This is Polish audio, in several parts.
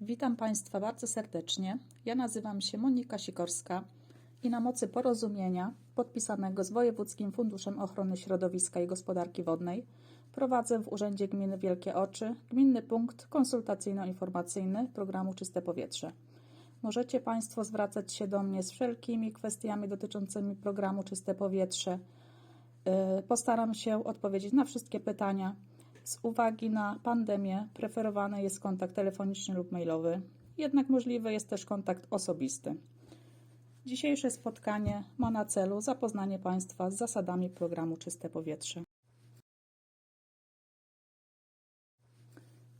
Witam Państwa bardzo serdecznie. Ja nazywam się Monika Sikorska i na mocy porozumienia podpisanego z Wojewódzkim Funduszem Ochrony Środowiska i Gospodarki Wodnej prowadzę w Urzędzie Gminy Wielkie Oczy Gminny Punkt Konsultacyjno-Informacyjny programu Czyste Powietrze. Możecie Państwo zwracać się do mnie z wszelkimi kwestiami dotyczącymi programu Czyste Powietrze. Yy, Postaram się odpowiedzieć na wszystkie pytania. Z uwagi na pandemię preferowany jest kontakt telefoniczny lub mailowy, jednak możliwy jest też kontakt osobisty. Dzisiejsze spotkanie ma na celu zapoznanie Państwa z zasadami programu Czyste Powietrze.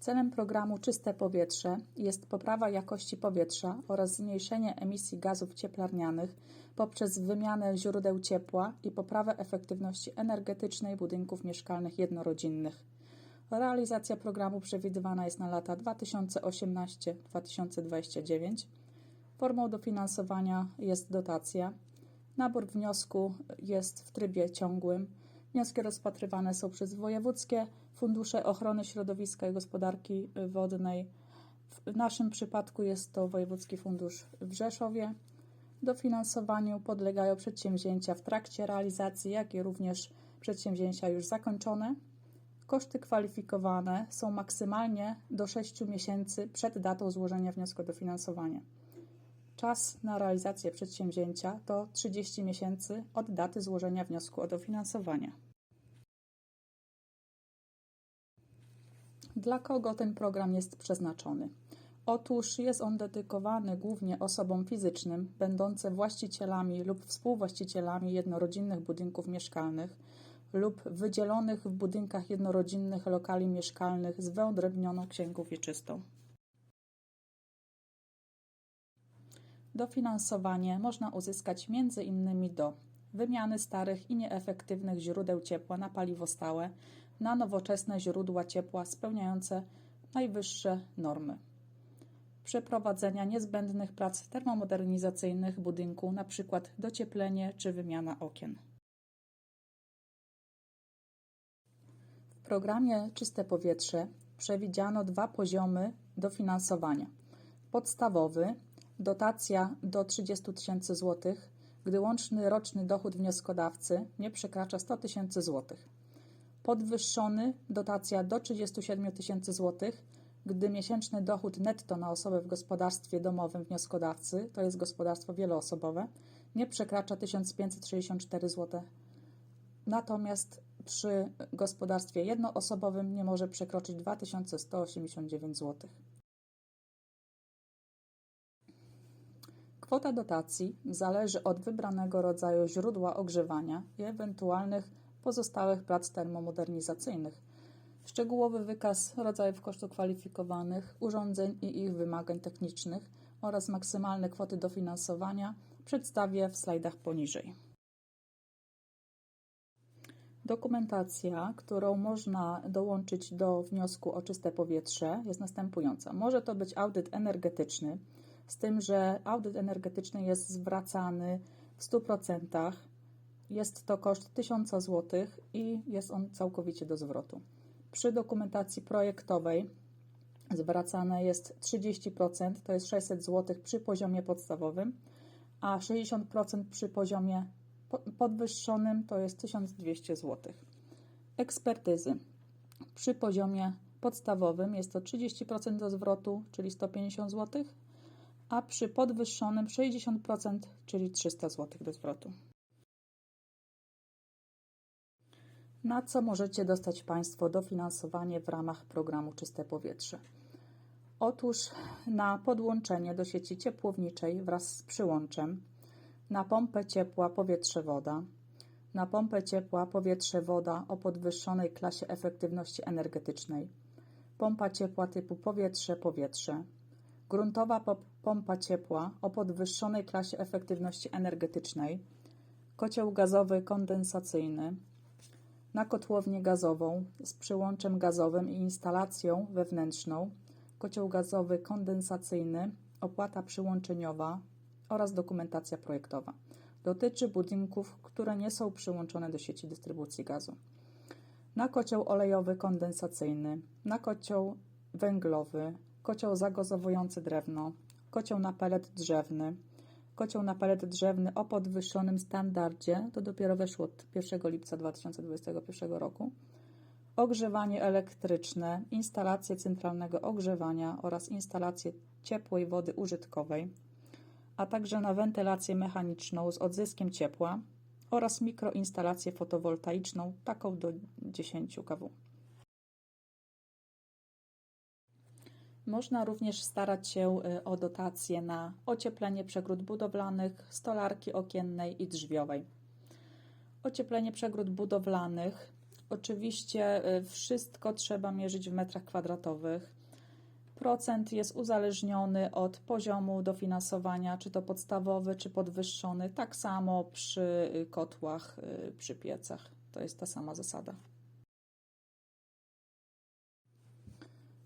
Celem programu Czyste Powietrze jest poprawa jakości powietrza oraz zmniejszenie emisji gazów cieplarnianych poprzez wymianę źródeł ciepła i poprawę efektywności energetycznej budynków mieszkalnych jednorodzinnych. Realizacja programu przewidywana jest na lata 2018-2029. Formą dofinansowania jest dotacja. Nabór wniosku jest w trybie ciągłym. Wnioski rozpatrywane są przez wojewódzkie fundusze ochrony środowiska i gospodarki wodnej. W naszym przypadku jest to Wojewódzki Fundusz w Rzeszowie. Dofinansowaniu podlegają przedsięwzięcia w trakcie realizacji, jak i również przedsięwzięcia już zakończone. Koszty kwalifikowane są maksymalnie do 6 miesięcy przed datą złożenia wniosku o dofinansowanie. Czas na realizację przedsięwzięcia to 30 miesięcy od daty złożenia wniosku o dofinansowanie. Dla kogo ten program jest przeznaczony? Otóż jest on dedykowany głównie osobom fizycznym, będącym właścicielami lub współwłaścicielami jednorodzinnych budynków mieszkalnych lub wydzielonych w budynkach jednorodzinnych lokali mieszkalnych z wyodrębnioną księgą wieczystą. Dofinansowanie można uzyskać m.in. do wymiany starych i nieefektywnych źródeł ciepła na paliwo stałe na nowoczesne źródła ciepła spełniające najwyższe normy. Przeprowadzenia niezbędnych prac termomodernizacyjnych budynku, np. docieplenie czy wymiana okien. Programie Czyste Powietrze przewidziano dwa poziomy dofinansowania. Podstawowy dotacja do 30 tysięcy złotych, gdy łączny roczny dochód wnioskodawcy nie przekracza 100 tysięcy złotych. Podwyższony dotacja do 37 tysięcy złotych, gdy miesięczny dochód netto na osobę w gospodarstwie domowym wnioskodawcy, to jest gospodarstwo wieloosobowe, nie przekracza 1564 zł. Natomiast przy gospodarstwie jednoosobowym nie może przekroczyć 2189 zł. Kwota dotacji zależy od wybranego rodzaju źródła ogrzewania i ewentualnych pozostałych prac termomodernizacyjnych. Szczegółowy wykaz rodzajów kosztów kwalifikowanych, urządzeń i ich wymagań technicznych oraz maksymalne kwoty dofinansowania przedstawię w slajdach poniżej. Dokumentacja, którą można dołączyć do wniosku o czyste powietrze, jest następująca. Może to być audyt energetyczny, z tym, że audyt energetyczny jest zwracany w 100%. Jest to koszt 1000 zł i jest on całkowicie do zwrotu. Przy dokumentacji projektowej zwracane jest 30%, to jest 600 zł przy poziomie podstawowym, a 60% przy poziomie podwyższonym to jest 1200 zł. Ekspertyzy. Przy poziomie podstawowym jest to 30% do zwrotu, czyli 150 zł, a przy podwyższonym 60%, czyli 300 zł do zwrotu. Na co możecie dostać Państwo dofinansowanie w ramach programu Czyste Powietrze? Otóż na podłączenie do sieci ciepłowniczej wraz z przyłączem, na pompę ciepła powietrze-woda, na pompę ciepła powietrze-woda o podwyższonej klasie efektywności energetycznej, pompa ciepła typu powietrze-powietrze, gruntowa pompa ciepła o podwyższonej klasie efektywności energetycznej, kocioł gazowy kondensacyjny, na kotłownię gazową z przyłączem gazowym i instalacją wewnętrzną, kocioł gazowy kondensacyjny, opłata przyłączeniowa oraz dokumentacja projektowa. Dotyczy budynków, które nie są przyłączone do sieci dystrybucji gazu. Na kocioł olejowy kondensacyjny, na kocioł węglowy, kocioł zagazowujący drewno, kocioł na pelet drzewny, kocioł na pelet drzewny o podwyższonym standardzie, to dopiero weszło od 1 lipca 2021 roku, ogrzewanie elektryczne, instalacje centralnego ogrzewania oraz instalacje ciepłej wody użytkowej, a także na wentylację mechaniczną z odzyskiem ciepła oraz mikroinstalację fotowoltaiczną, taką do 10 kW. Można również starać się y, o dotacje na ocieplenie przegród budowlanych, stolarki okiennej i drzwiowej. Ocieplenie przegród budowlanych. Oczywiście y, wszystko trzeba mierzyć w metrach kwadratowych. Procent jest uzależniony od poziomu dofinansowania, czy to podstawowy, czy podwyższony. Tak samo przy y, kotłach, przy piecach. To jest ta sama zasada.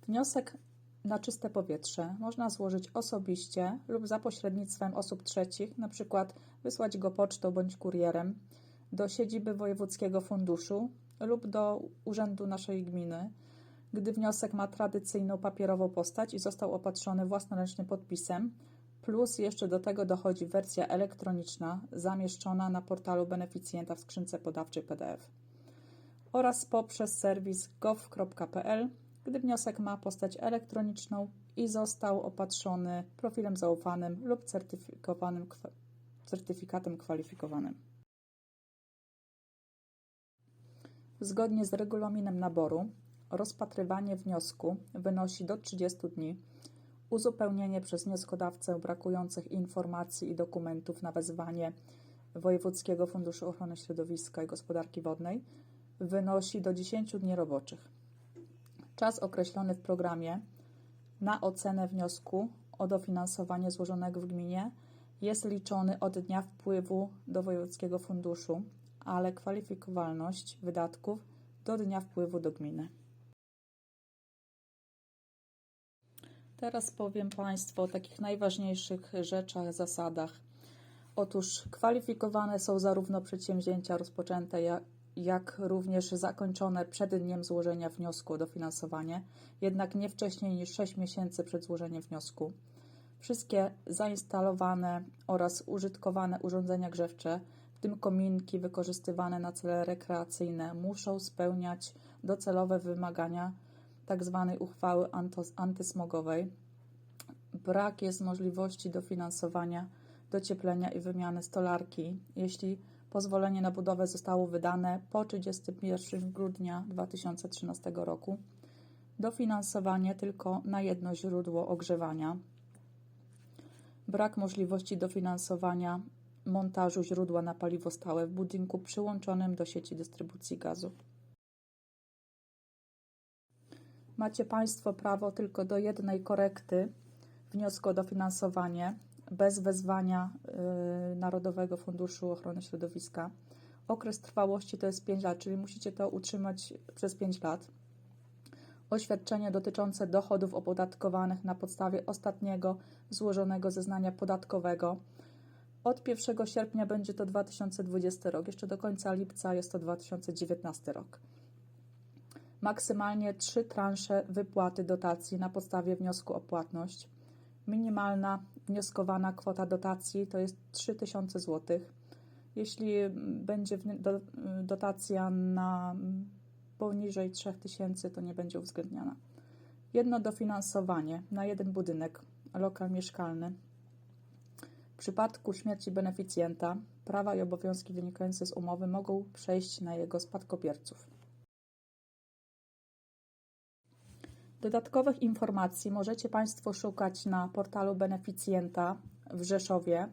Wniosek na czyste powietrze można złożyć osobiście lub za pośrednictwem osób trzecich, np. wysłać go pocztą bądź kurierem do siedziby Wojewódzkiego Funduszu lub do urzędu naszej gminy, gdy wniosek ma tradycyjną papierową postać i został opatrzony własnoręcznym podpisem, plus jeszcze do tego dochodzi wersja elektroniczna zamieszczona na portalu beneficjenta w skrzynce podawczej PDF oraz poprzez serwis gov.pl gdy wniosek ma postać elektroniczną i został opatrzony profilem zaufanym lub certyfikowanym certyfikatem kwalifikowanym. Zgodnie z regulaminem naboru, rozpatrywanie wniosku wynosi do 30 dni. Uzupełnienie przez wnioskodawcę brakujących informacji i dokumentów na wezwanie Wojewódzkiego Funduszu Ochrony Środowiska i Gospodarki Wodnej wynosi do 10 dni roboczych. Czas określony w programie na ocenę wniosku o dofinansowanie złożonego w gminie jest liczony od dnia wpływu do wojewódzkiego funduszu, ale kwalifikowalność wydatków do dnia wpływu do gminy. Teraz powiem Państwu o takich najważniejszych rzeczach, zasadach. Otóż kwalifikowane są zarówno przedsięwzięcia rozpoczęte, jak, jak również zakończone przed dniem złożenia wniosku o dofinansowanie, jednak nie wcześniej niż 6 miesięcy przed złożeniem wniosku. Wszystkie zainstalowane oraz użytkowane urządzenia grzewcze, w tym kominki wykorzystywane na cele rekreacyjne, muszą spełniać docelowe wymagania Tak uchwały antysmogowej. Brak jest możliwości dofinansowania docieplenia i wymiany stolarki, jeśli Pozwolenie na budowę zostało wydane po 31 grudnia 2013 roku. Dofinansowanie tylko na jedno źródło ogrzewania. Brak możliwości dofinansowania montażu źródła na paliwo stałe w budynku przyłączonym do sieci dystrybucji gazu. Macie Państwo prawo tylko do jednej korekty wniosku o dofinansowanie bez wezwania y, Narodowego Funduszu Ochrony Środowiska. Okres trwałości to jest 5 lat, czyli musicie to utrzymać przez 5 lat. Oświadczenie dotyczące dochodów opodatkowanych na podstawie ostatniego złożonego zeznania podatkowego. Od 1 sierpnia będzie to 2020 rok, jeszcze do końca lipca jest to 2019 rok. Maksymalnie trzy transze wypłaty dotacji na podstawie wniosku o płatność. Minimalna wnioskowana kwota dotacji to jest 3000 zł. Jeśli będzie dotacja na poniżej 3000, to nie będzie uwzględniana. Jedno dofinansowanie na jeden budynek, lokal mieszkalny. W przypadku śmierci beneficjenta prawa i obowiązki wynikające z umowy mogą przejść na jego spadkobierców. Dodatkowych informacji możecie Państwo szukać na portalu beneficjenta w Rzeszowie.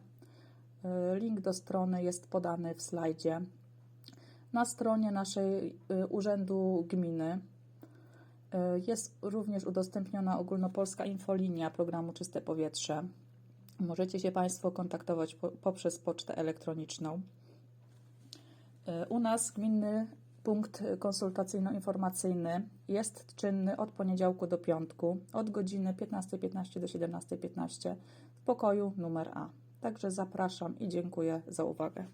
Y, link do strony jest podany w slajdzie. Na stronie naszej y, Urzędu Gminy y, jest również udostępniona ogólnopolska infolinia programu Czyste Powietrze. Możecie się Państwo kontaktować poprzez pocztę elektroniczną. U nas gminny Punkt konsultacyjno-informacyjny jest czynny od poniedziałku do piątku od godziny 15.15 .15 do 17.15 w pokoju numer A. Także zapraszam i dziękuję za uwagę.